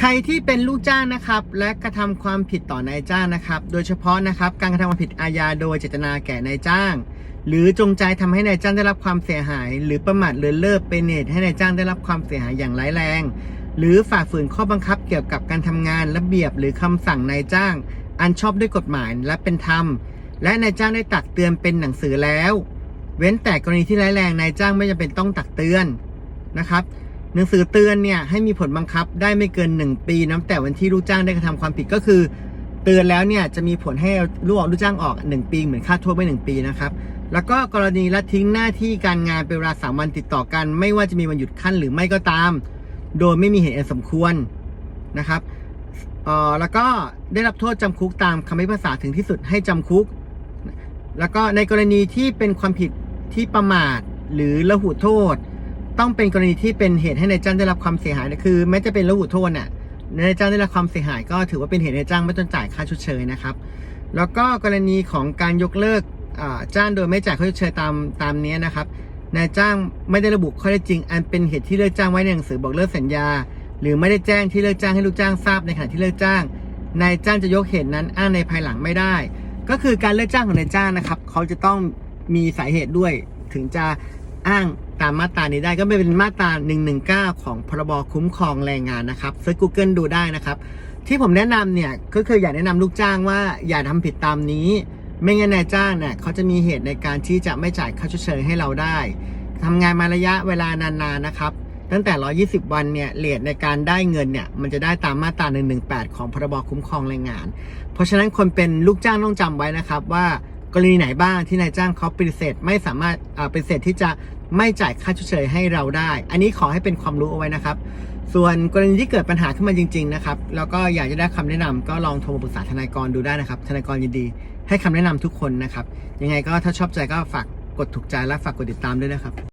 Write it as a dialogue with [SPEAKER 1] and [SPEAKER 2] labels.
[SPEAKER 1] ใครที่เป็นลูกจ้างนะครับ และกระทำความผิดต่อนายจ้างนะครับ โดยเฉพาะนะครับ การกระทำความผิดอาญาโดยเจตนาแก่นายจ้าง หรือจงใจทำให้นายจ้างได้รับความเสียหาย หรือประมาทเลินเล่อเป็นเหตุให้นายจ้างได้รับความเสียหายอย่างร้ายแรง หรือฝ่าฝืนข้อบังคับเกี่ยวกับการทำงานระเบียบหรือคำสั่งนายจ้าง อันชอบด้วยกฎหมายและเป็นธรรม และนายจ้างได้ตักเตือนเป็นหนังสือแล้ว เว้นแต่กรณีที่ร้ายแรงนายจ้างไม่จำเป็นต้องตักเตือนนะครับ หนังสือเตือนเนี่ยให้มีผลบังคับได้ไม่เกิน 1 ปีนับแต่วันที่ลูกจ้างได้กระทำความผิดก็คือ เตือนแล้วเนี่ยจะมีผลให้ลูกออกลูกจ้างออก 1 ปีเหมือนค่าโทษไม่1ปีนะครับแล้วก็กรณีละทิ้งหน้าที่การงานเป็นเวลาสามวันติดต่อกัน ไม่ว่าจะมีวันหยุดขั้นหรือไม่ก็ตาม โดยไม่มีเหตุอันสมควรนะครับเอ่อแล้วก็ได้รับโทษจำคุกตามคำพิพากษาถึงที่สุดให้จำคุก แล้วก็ในกรณีที่เป็นความผิดที่ประมาทหรือละหุโทษ ต้องเป็นกรณีที่เป็นเหตุให้นายจ้างได้รับความเสียหายคือ แม้จะเป็นละหุโทษเนี่ยนายจ้างได้รับความเสียหาย ก็ถือว่าเป็นเหตุในายจ้างไม่ต้องจ่ายค่าชดเชยนะครับ แล้วก็กรณีของการยกเลิกจ้างโดยไม่จ่ายค่าชดเชยตามตามนี้นะครับนายจ้างไม่ได้ระบุข้อเท็จจริง อันเป็นเหตุที่เลิกจ้างไว้ในหนังสือบอกเลิกสัญญา หรือไม่ได้แจ้งที่เลิกจ้างให้ลูกจ้างทราบในขณะที่เลิกจ้างนายจ้างจะยกเหตุนั้นอ้างในภายหลังไม่ได้ ก็คือการเลิกจ้างของนายจ้างนะครับ เขาจะต้องมีสาเหตุด้วยถึงจะ อ้างตามมาตรานี้ได้ก็ไม่เป็นมาตรา 119 ของพรบคุ้มครองแรงงานนะครับเซิร์ช Google ดูได้นะครับ ที่ผมแนะนำเนี่ยก็คืออยากแนะนำลูกจ้างว่าอย่าทำผิดตามนี้ ไม่งั้นนายจ้างเนี่ยเขาจะมีเหตุในการที่จะไม่จ่ายค่าชดเชยให้เราได้ทำงานมาระยะเวลานานๆนะครับ ตั้งแต่ 120 วันเนี่ยเลทในการได้เงินเนี่ยมันจะได้ตามมาตรา 118 ของพรบคุ้มครองแรงงาน เพราะฉะนั้นคนเป็นลูกจ้างต้องจำไว้นะครับว่า กรณีไหนบ้างที่นายจ้างเขาปฏิเสธไม่สามารถปฏิเสธที่จะไม่จ่ายค่าชดเชยให้เราได้ อันนี้ขอให้เป็นความรู้เอาไว้นะครับ ส่วนกรณีที่เกิดปัญหาขึ้นมาจริง ๆ นะครับ แล้วก็อยากจะได้คำแนะนำก็ลองโทรมาปรึกษาทนายกรดูได้นะครับ ทนายกรยินดี ให้คำแนะนำทุกคนนะครับ ยังไงก็ถ้าชอบใจก็ฝากกดถูกใจและฝากกดติดตามด้วยนะครับ